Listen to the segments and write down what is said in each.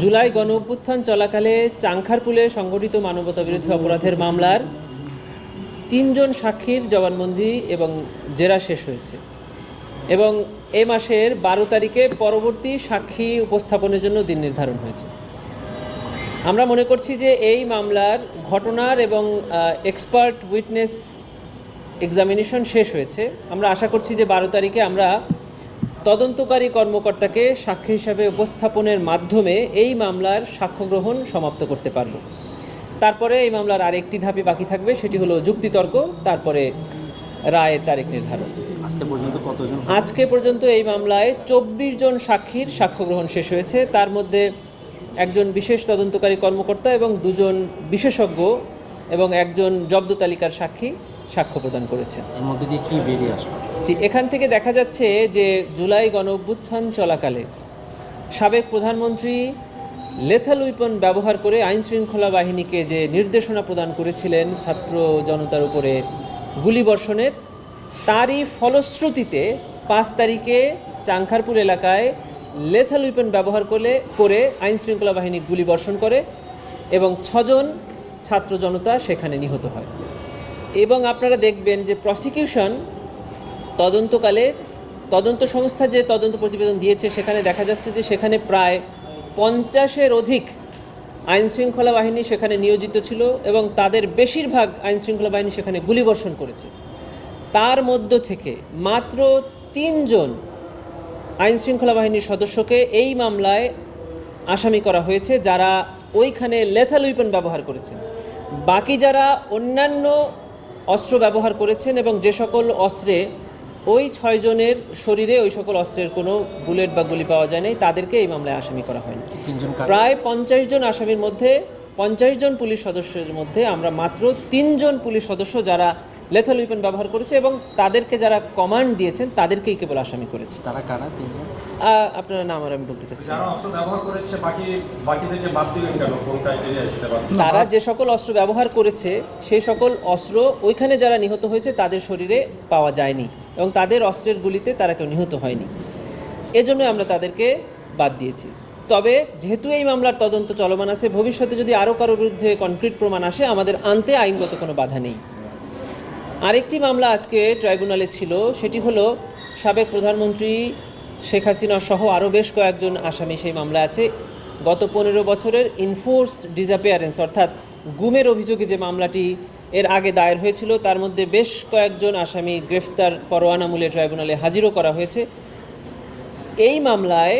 জুলাই গণ অভ্যুত্থান চলাকালে চাংখারপুলে সংগঠিত মানবতা বিরোধী অপরাধের মামলার তিনজন সাক্ষীর জবানবন্দি এবং জেরা শেষ হয়েছে। এবং এ মাসের বারো তারিখে পরবর্তী সাক্ষী উপস্থাপনের জন্য দিন নির্ধারণ হয়েছে। আমরা মনে করছি যে এই মামলার ঘটনার এবং এক্সপার্ট উইটনেস এক্সামিনেশন শেষ হয়েছে। আমরা আশা করছি যে বারো তারিখে আমরা তদন্তকারী কর্মকর্তাকে সাক্ষী হিসাবে উপস্থাপনের মাধ্যমে এই মামলার সাক্ষ্য গ্রহণ সমাপ্ত করতে পারব তারপরে এই মামলার আরেকটি ধাপে বাকি থাকবে সেটি হলো যুক্তিতর্ক তারপরে রায়ের তারিখ নির্ধারণ। আজকে পর্যন্ত কতজন? আজকে পর্যন্ত এই মামলায় চব্বিশ জন সাক্ষীর সাক্ষ্য গ্রহণ শেষ হয়েছে। তার মধ্যে একজন বিশেষ তদন্তকারী কর্মকর্তা এবং দুজন বিশেষজ্ঞ এবং একজন জব্দ তালিকার সাক্ষী সাক্ষ্য প্রদান করেছেন। এর মধ্যে দিয়ে কি বেরিয়ে আসলো? জি এখান থেকে দেখা যাচ্ছে যে জুলাই গণ অভ্যুত্থান চলাকালে সাবেক প্রধানমন্ত্রী লেথাল উইপন ব্যবহার করে আইন শৃঙ্খলা বাহিনীকে যে নির্দেশনা প্রদান করেছিলেন ছাত্র জনতার উপরে গুলিবর্ষণের তারই ফলশ্রুতিতে পাঁচ তারিখে চাংখারপুর এলাকায় লেথাল উইপন ব্যবহার করলে, করে আইন শৃঙ্খলা বাহিনী গুলিবর্ষণ করে এবং ছজন ছাত্র জনতা সেখানে নিহত হয়। এবং আপনারা দেখবেন যে প্রসিকিউশন তদন্তকালে তদন্ত সংস্থা যে তদন্ত প্রতিবেদন দিয়েছে, সেখানে দেখা যাচ্ছে যে সেখানে প্রায় পঞ্চাশের অধিক আইনশৃঙ্খলা বাহিনী সেখানে নিয়োজিত ছিল এবং তাদের বেশিরভাগ আইনশৃঙ্খলা বাহিনী সেখানে গুলিবর্ষণ করেছে। তার মধ্য থেকে মাত্র তিনজন আইনশৃঙ্খলা বাহিনীর সদস্যকে এই মামলায় আসামি করা হয়েছে, যারা ওইখানে লেথাল উইপন ব্যবহার করেছেন। বাকি যারা অন্যান্য অস্ত্র ব্যবহার করেছেন এবং যে সকল অস্ত্রে ওই ছয়জনের শরীরে ওই সকল অস্ত্রের কোনো বুলেট বা গুলি পাওয়া যায় নাই। তাদেরকে এই মামলায় আসামি করা হয়নি প্রায় পঞ্চাশ জন আসামির মধ্যে পঞ্চাশ জন পুলিশ সদস্যের মধ্যে আমরা মাত্র তিনজন পুলিশ সদস্য যারা লেথাল উইপন ব্যবহার করেছে এবং তাদেরকে যারা কমান্ড দিয়েছেন তাদেরকেই কেবল আসামি করেছে। তারা কারা? তিনজন? আপনারা নাম আর আমি বলতে চাচ্ছি যারা অস্ত্র ব্যবহার করেছে বাকি বাকিদেরকে বাদ দিলেন কেন? কোন ক্রাইটেরিয়া আসতে পারছে? তারা যে সকল অস্ত্র ব্যবহার করেছে সেই সকল অস্ত্র ওইখানে যারা নিহত হয়েছে তাদের শরীরে পাওয়া যায়নি এবং তাদের অস্ত্রের গুলিতে তারা কেউ নিহত হয়নি। এজন্য আমরা তাদেরকে বাদ দিয়েছি। তবে যেহেতু এই মামলার তদন্ত চলমান আছে ভবিষ্যতে যদি আরও কারোর বিরুদ্ধে কনক্রিট প্রমাণ আসে আমাদের আনতে আইনগত কোনো বাধা নেই। আরেকটি মামলা আজকে ট্রাইব্যুনালে ছিল, সেটি হলো সাবেক প্রধানমন্ত্রী শেখ হাসিনা সহ আরও বেশ কয়েকজন আসামি সেই মামলা আছে। গত পনেরো বছরের ইনফোর্সড ডিসঅ্যাপিয়ারেন্স অর্থাৎ গুমের অভিযোগে যে মামলাটি এর আগে দায়ের হয়েছিল, তার মধ্যে বেশ কয়েকজন আসামি গ্রেফতার পরোয়ানামূলে ট্রাইব্যুনালে হাজিরও করা হয়েছে। এই মামলায়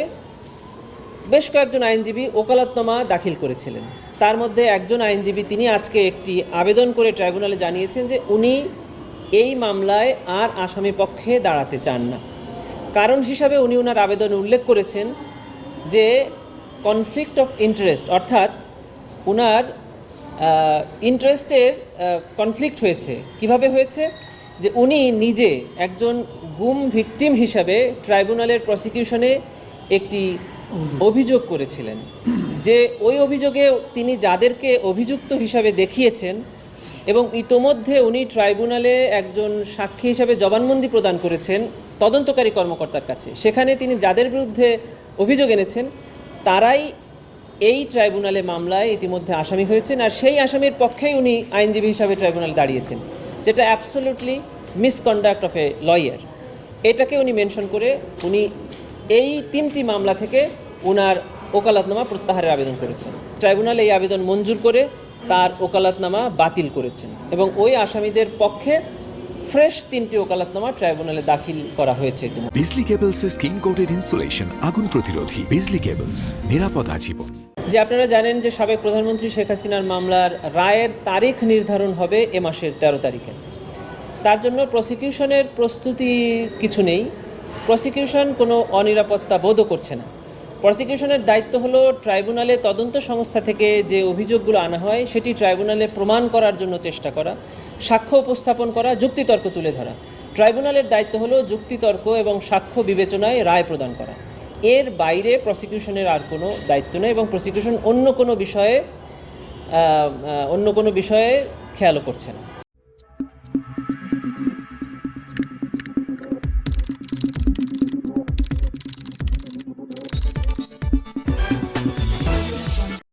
বেশ কয়েকজন আইনজীবী ওকালতনামা দাখিল করেছিলেন। তার মধ্যে একজন আইনজীবী তিনি আজকে একটি আবেদন করে ট্রাইব্যুনালে জানিয়েছেন যে উনি এই মামলায় আর আসামি পক্ষে দাঁড়াতে চান না। কারণ হিসাবে উনি ওনার আবেদনে উল্লেখ করেছেন যে কনফ্লিক্ট অফ ইন্টারেস্ট অর্থাৎ ওনার ইন্টারেস্টের কনফ্লিক্ট হয়েছে। কীভাবে হয়েছে? যে উনি নিজে একজন গুম ভিকটিম হিসাবে ট্রাইব্যুনালের প্রসিকিউশনে একটি অভিযোগ করেছিলেন। যে ওই অভিযোগে তিনি যাদেরকে অভিযুক্ত হিসাবে দেখিয়েছেন এবং ইতোমধ্যে উনি ট্রাইব্যুনালে একজন সাক্ষী হিসাবে জবানবন্দি প্রদান করেছেন তদন্তকারী কর্মকর্তার কাছে। সেখানে তিনি যাদের বিরুদ্ধে অভিযোগ এনেছেন, তারাই এই ট্রাইব্যুনালে মামলায় ইতিমধ্যে আসামি হয়েছেন আর সেই আসামির পক্ষেই উনি আইনজীবী হিসাবে ট্রাইব্যুনালে দাঁড়িয়েছেন, যেটা absolutely misconduct of a lawyer এটাকে উনি মেনশন করে উনি এই তিনটি মামলা থেকে ওনার ওকালাতনামা প্রত্যাহারের আবেদন করেছেন। ট্রাইব্যুনাল এই আবেদন মঞ্জুর করে তার ওকালাতনামা বাতিল করেছেন এবং ওই আসামিদের পক্ষে ফ্রেশ তিনটি ওকালাতনামা ট্রাইব্যুনালে দাখিল করা হয়েছে বিজলি কেবলসের স্ক্রিন কোটেড ইনসুলেশন আগুন প্রতিরোধী বিজলি কেবলস নিরাপদ আজীবন। যে আপনারা জানেন যে সাবেক প্রধানমন্ত্রী শেখ হাসিনার মামলার রায়ের তারিখ নির্ধারণ হবে এ মাসের তেরো তারিখে। তার জন্য প্রসিকিউশনের প্রস্তুতি কিছু নেই। প্রসিকিউশন কোনো অনিরাপত্তা বোধও করছে না। প্রসিকিউশনের দায়িত্ব হলো ট্রাইব্যুনালে তদন্ত সংস্থা থেকে যে অভিযোগগুলো আনা হয়, সেটি ট্রাইব্যুনালে প্রমাণ করার জন্য চেষ্টা করা, সাক্ষ্য উপস্থাপন করা, যুক্তিতর্ক তুলে ধরা। ট্রাইব্যুনালের দায়িত্ব হলো যুক্তিতর্ক এবং সাক্ষ্য বিবেচনায় রায় প্রদান করা। এর বাইরে প্রসিকিউশনের আর কোনো দায়িত্ব নেই এবং প্রসিকিউশন অন্য কোনো বিষয়ে অন্য কোনো বিষয়ে খেয়ালও করছে না।